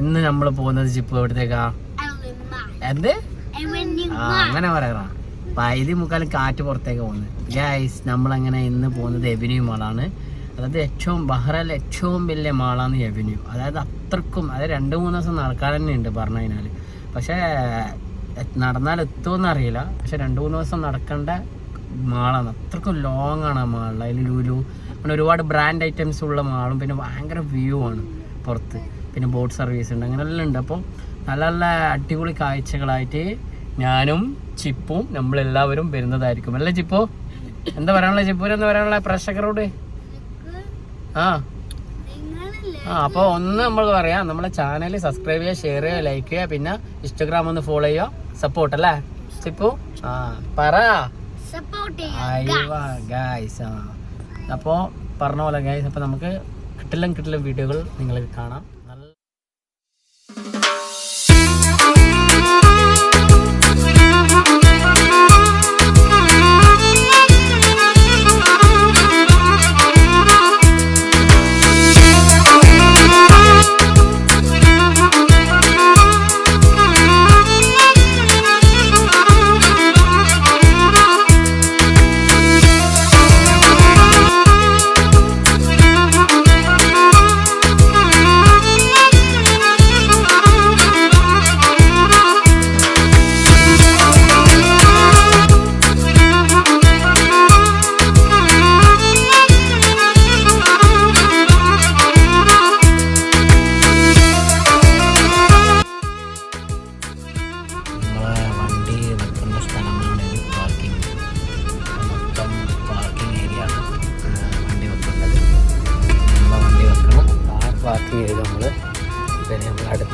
ഇന്ന് നമ്മൾ പോകുന്നത് ജിപ്പ് എവിടത്തേക്കാ? എന്ത്? അങ്ങനെ പറയാ പൈതി മുക്കാലും കാറ്റ് പുറത്തേക്ക് പോകുന്നത്. ഗൈസ് നമ്മളങ്ങനെ ഇന്ന് പോകുന്നത് എവന്യൂ മാളാണ് അതായത് ഏറ്റവും ബഹ്റയിലെ ഏറ്റവും വലിയ മാളാണ് എവന്യൂ അതായത് അത്രക്കും അതായത് രണ്ട് മൂന്ന് ദിവസം നടക്കാൻ തന്നെ ഉണ്ട് പറഞ്ഞു കഴിഞ്ഞാൽ പക്ഷേ നടന്നാൽ എത്തുമെന്ന് അറിയില്ല. പക്ഷെ രണ്ട് മൂന്ന് ദിവസം നടക്കേണ്ട മാളാണ് അത്രക്കും ലോങ് ആണ് ആ മാളിൽ അതിൽ ലുലു അങ്ങനെ ഒരുപാട് ബ്രാൻഡ് ഐറ്റംസ് ഉള്ള മാളും പിന്നെ ഭയങ്കര വ്യൂ ആണ് പുറത്ത്. പിന്നെ ബോട്ട് സർവീസ് ഉണ്ട്. അങ്ങനെ എല്ലാം ഉണ്ട്. അപ്പോൾ നല്ല നല്ല അടിപൊളി കാഴ്ചകളായിട്ട് ഞാനും ചിപ്പും നമ്മളെല്ലാവരും വരുന്നതായിരിക്കും. അല്ലേ ചിപ്പോ? എന്താ പറയാനുള്ള ചിപ്പൂര് എന്താ പറയാനുള്ള പ്രേക്ഷകരോട്? ആ. ആ അപ്പോൾ ഒന്ന് നമ്മൾ പറയാം. നമ്മളെ ചാനൽ സബ്സ്ക്രൈബ് ചെയ്യുക ഷെയർ ചെയ്യുക ലൈക്ക് ചെയ്യുക. പിന്നെ ഇൻസ്റ്റഗ്രാം ഒന്ന് ഫോളോ ചെയ്യുക. സപ്പോർട്ട് അല്ലേ? ചിപ്പു? ആ പറ. ഗായ്സ് ആ അപ്പോൾ പറഞ്ഞ പോലെ ഗായ്സ് അപ്പോൾ നമുക്ക് കിട്ടില്ല കിട്ടില്ല വീഡിയോകൾ നിങ്ങൾക്ക് കാണാം.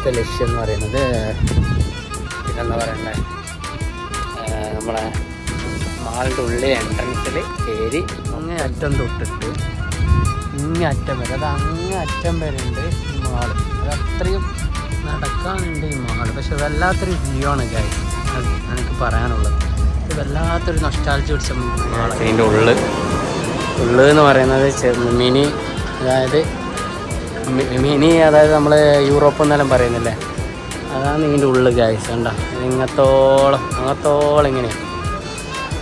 അടുത്ത ലക്ഷ്യം എന്ന് പറയുന്നത് പിന്നെന്താ പറയണ്ടേ? നമ്മളെ മാളിന്റെ ഉള്ളിൽ എൻട്രൻസിൽ കയറി അങ്ങനെ അറ്റം തൊട്ടിട്ട് ഇങ്ങനെ അറ്റം വരെ. അത് അങ്ങനെ അറ്റം വരെ ഉണ്ട് ഈ മാൾ. അത് അത്രയും നടക്കാനുണ്ട് ഈ മാൾ. പക്ഷെ വല്ലാത്തൊരു വ്യൂ ആണ് കാര്യം എനിക്ക് പറയാനുള്ളത്. ഇത് വല്ലാത്തൊരു നഷ്ടാൽജി പിടിച്ച മാൾ അതിന്റെ ഉള്ള്. ഉള്ള് എന്ന് പറയുന്നത് മിനി അതായത് മിനി അതായത് നമ്മൾ യൂറോപ്പ് എന്നെല്ലാം പറയുന്നില്ലേ? അതാണ് ഇതിന്റെ ഉള്ളിൽ ഗായ്സ് കണ്ടോ? ഇങ്ങത്തോളം അങ്ങത്തോളം ഇങ്ങനെയാണ്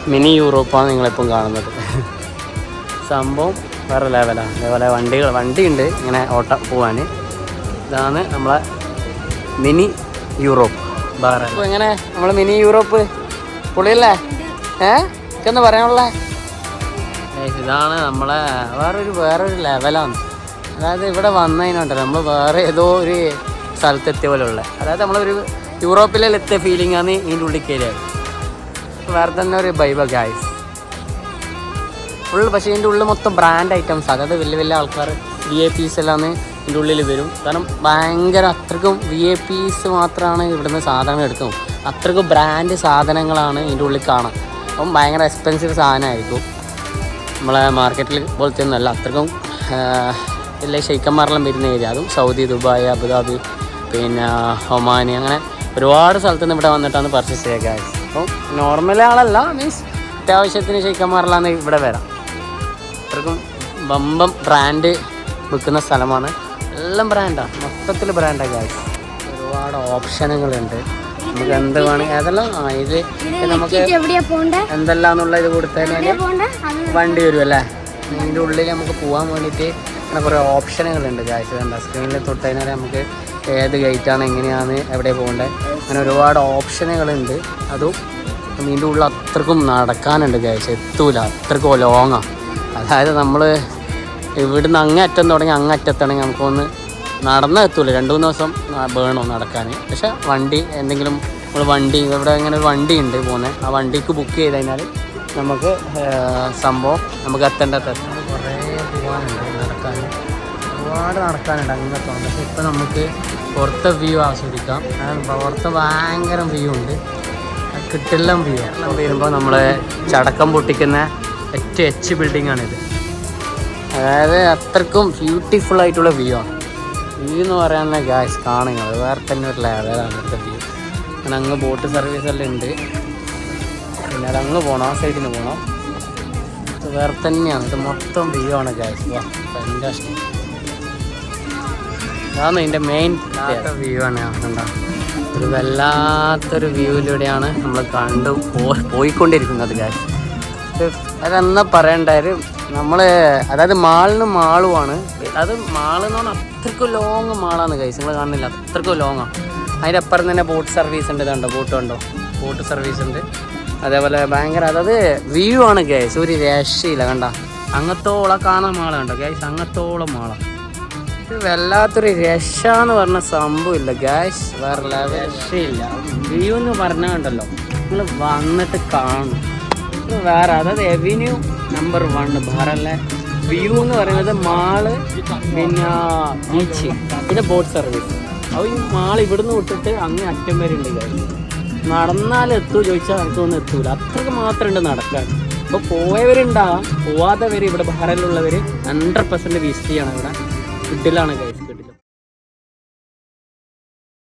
മിനി യൂറോപ്പാണ് നിങ്ങളിപ്പം കാണുന്നത്. സംഭവം വേറെ ലെവലാണ് അതേപോലെ വണ്ടികൾ വണ്ടിയുണ്ട് ഇങ്ങനെ ഓട്ട പോവാൻ ഇതാണ് നമ്മളെ മിനി യൂറോപ്പ്. ബാറ അപ്പോൾ എങ്ങനെ? നമ്മളെ മിനി യൂറോപ്പ്? പൊളിയല്ലേ ഏ? എന്താ പറയാനുള്ള? ഇതാണ് നമ്മളെ വേറൊരു വേറൊരു ലെവലാണ് അതായത് ഇവിടെ വന്നതിനുണ്ടല്ലോ നമ്മൾ വേറെ ഏതോ ഒരു സ്ഥലത്തെത്തിയ പോലെ ഉള്ളത് അതായത് നമ്മളൊരു യൂറോപ്പിലെല്ലാം എത്തിയ ഫീലിംഗ് ആണ് ഇതിന്റെ ഉള്ളിൽ വേറെ തന്നെ ഒരു ബൈബ ഗായ്സ് ഫുൾ പക്ഷേ ഇതിന്റെ ഉള്ളിൽ മൊത്തം ബ്രാൻഡ് ഐറ്റംസ് അതായത് വലിയ വലിയ ആൾക്കാർ വി ഐ പീസ് എല്ലാം ഇതിന്റെ ഉള്ളിൽ വരും. കാരണം ഭയങ്കര അത്രക്കും വി ഐ പീസ് മാത്രമാണ് ഇവിടുന്ന് സാധനങ്ങൾ എടുക്കും അത്രക്കും ബ്രാൻഡ് സാധനങ്ങളാണ് ഇതിന്റെ ഉള്ളിൽ കാണാം. അപ്പം ഭയങ്കര എക്സ്പെൻസീവ് സാധനമായിരിക്കും. നമ്മളെ മാർക്കറ്റിൽ പോലത്തെ ഒന്നുമല്ല. അത്രക്കും എല്ലാ ഷെയ്ക്കന്മാരെല്ലാം വരുന്ന ഏരിയ. അതും സൗദി ദുബായ് അബുദാബി പിന്നെ ഒമാനി അങ്ങനെ ഒരുപാട് സ്ഥലത്ത് നിന്ന് ഇവിടെ വന്നിട്ടാണ് പർച്ചേസ് ചെയ്യുക അപ്പോൾ നോർമൽ ആളല്ല മീൻസ് അത്യാവശ്യത്തിന് ഷെയ്ക്കന്മാരെല്ലാം ഇവിടെ വരാം. അത്രക്കും ബമ്പം ബ്രാൻഡ് വിൽക്കുന്ന സ്ഥലമാണ്. എല്ലാം ബ്രാൻഡാണ് മൊത്തത്തിൽ ബ്രാൻഡാണ് ആയി ഒരുപാട് ഓപ്ഷനുകളുണ്ട് നമുക്ക് എന്ത് വേണമെങ്കിൽ അതെല്ലാം ആ ഇത് നമുക്ക് എന്തെല്ലാം എന്നുള്ള ഇത് കൊടുത്താൽ വണ്ടി വരും അല്ലേ? ഇതിന്റെ ഉള്ളിൽ നമുക്ക് പോകാൻ വേണ്ടിയിട്ട് അങ്ങനെ കുറേ ഓപ്ഷനുകളുണ്ട് കാശ് കണ്ട സ്ക്രീനിൽ തൊട്ട് കഴിഞ്ഞാൽ നമുക്ക് ഏത് ഗേറ്റാണ് എങ്ങനെയാണ് എവിടെ പോകേണ്ടത് അങ്ങനെ ഒരുപാട് ഓപ്ഷനുകളുണ്ട്. അതും ഇതിന്റെ ഉള്ളിൽ അത്രക്കും നടക്കാനുണ്ട് കാശ് എത്തൂല. അത്രക്കും ലോങ്ങാണ് അതായത് നമ്മൾ ഇവിടുന്ന് അങ്ങേ അറ്റം തുടങ്ങി അങ്ങേ അറ്റത്താണെങ്കിൽ നമുക്കൊന്ന് നടന്നേ എത്തൂല. രണ്ട് മൂന്ന് ദിവസം വേണോ നടക്കാൻ പക്ഷെ വണ്ടി എന്തെങ്കിലും നമ്മൾ വണ്ടി ഇവിടെ ഇങ്ങനെ ഒരു വണ്ടി ഉണ്ട് പോകുന്നത് ആ വണ്ടിക്ക് ബുക്ക് ചെയ്ത് കഴിഞ്ഞാൽ നമുക്ക് സംഭവം നമുക്ക് എത്തേണ്ടത് കുറേ പോകാനുണ്ട്. ഒരുപാട് നടക്കാനുണ്ട് അങ്ങനത്തോളം പക്ഷേ ഇപ്പം നമുക്ക് പുറത്തെ വ്യൂ ആസ്വദിക്കാം. പുറത്ത് ഭയങ്കര വ്യൂ ഉണ്ട്. കിട്ടില്ല വ്യൂ എല്ലാം വരുമ്പോൾ നമ്മൾ ചടക്കം പൊട്ടിക്കുന്ന ഏറ്റവും എച്ച് ബിൽഡിംഗ് ആണിത്. അതായത് അത്രക്കും ബ്യൂട്ടിഫുൾ ആയിട്ടുള്ള വ്യൂ ആണ്. വ്യൂ എന്ന് പറയാനുള്ള ഗ്യാസ് കാണുന്നത് വേറെ തന്നെ ഒരു ലെവലാണ് ഇവിടുത്തെ വ്യൂ അങ്ങനെ അങ്ങ് ബോട്ട് സർവീസ് എല്ലാം ഉണ്ട്. പിന്നെ അത് അങ്ങ് പോകണം ആ സൈഡിൽ നിന്ന് പോകണം ഇത് വേറെ തന്നെയാണ്. ഇത് മൊത്തം വ്യൂ ആണ് ഗ്യാസ് വാ ഫാന്റാസ്റ്റിക് അതാണ് ഇതിന്റെ മെയിൻ വ്യൂ ആണ് കണ്ട? ഒരു വല്ലാത്തൊരു വ്യൂവിലൂടെയാണ് നമ്മൾ കണ്ടു പോ- പോയിക്കൊണ്ടിരിക്കുന്നത് കാര്യം അതെന്നാ പറയണ്ടായത് നമ്മൾ അതായത് മാളിന് മാളുമാണ് അത് മാൾ എന്ന് പറഞ്ഞാൽ അത്രക്കും ലോങ് മാളാണ് കൈസ് നിങ്ങൾ കാണുന്നില്ല അത്രക്കും ലോങ്ങാണ് അതിന്റെ അപ്പുറം തന്നെ ബോട്ട് സർവീസ് ഉണ്ട് കണ്ടോ ബോട്ട് കണ്ടോ ബോട്ട് സർവീസ് ഉണ്ട്. അതേപോലെ ഭയങ്കര അതായത് വ്യൂ ആണ് ഗൈസ് ഒരു രക്ഷയില്ല കണ്ട? അങ്ങത്തോളം കാണാൻ മാള കണ്ടോ? ഗൈസ് അങ്ങത്തോളം മാള. ഇത് വല്ലാത്തൊരു രക്ഷ എന്ന് പറഞ്ഞ സംഭവമില്ല. ഗൈസ് വേറെ രക്ഷയില്ല. വ്യൂ എന്ന് പറഞ്ഞാൽ ഉണ്ടല്ലോ നിങ്ങൾ വന്നിട്ട് കാണും. വേറെ അതായത് എവന്യൂ നമ്പർ വൺ വേറെ വ്യൂ എന്ന് പറയുന്നത് മാൾ പിന്നെ ബീച്ച് പിന്നെ ബോട്ട് സർവീസ് അപ്പോൾ ഈ മാൾ ഇവിടുന്ന് വിട്ടിട്ട് അങ്ങ് അറ്റം വരെ ഉണ്ട് കാര്യം നടന്നാൽ എത്തൂ ചോദിച്ചാൽ എനിക്കൊന്നും എത്തൂല. അത്രയ്ക്ക് മാത്രമുണ്ട് നടക്കാൻ. ഇപ്പോൾ പോയവരുണ്ടാവാം. പോവാത്തവർ ഇവിടെ ബഹ്റൈനിലുള്ളവർ ഹൺഡ്രഡ് പെർസെന്റ് വിസിറ്റ് ചെയ്യണം ഇവിടെ. ഫുഡിലാണ് കഴിച്ചത്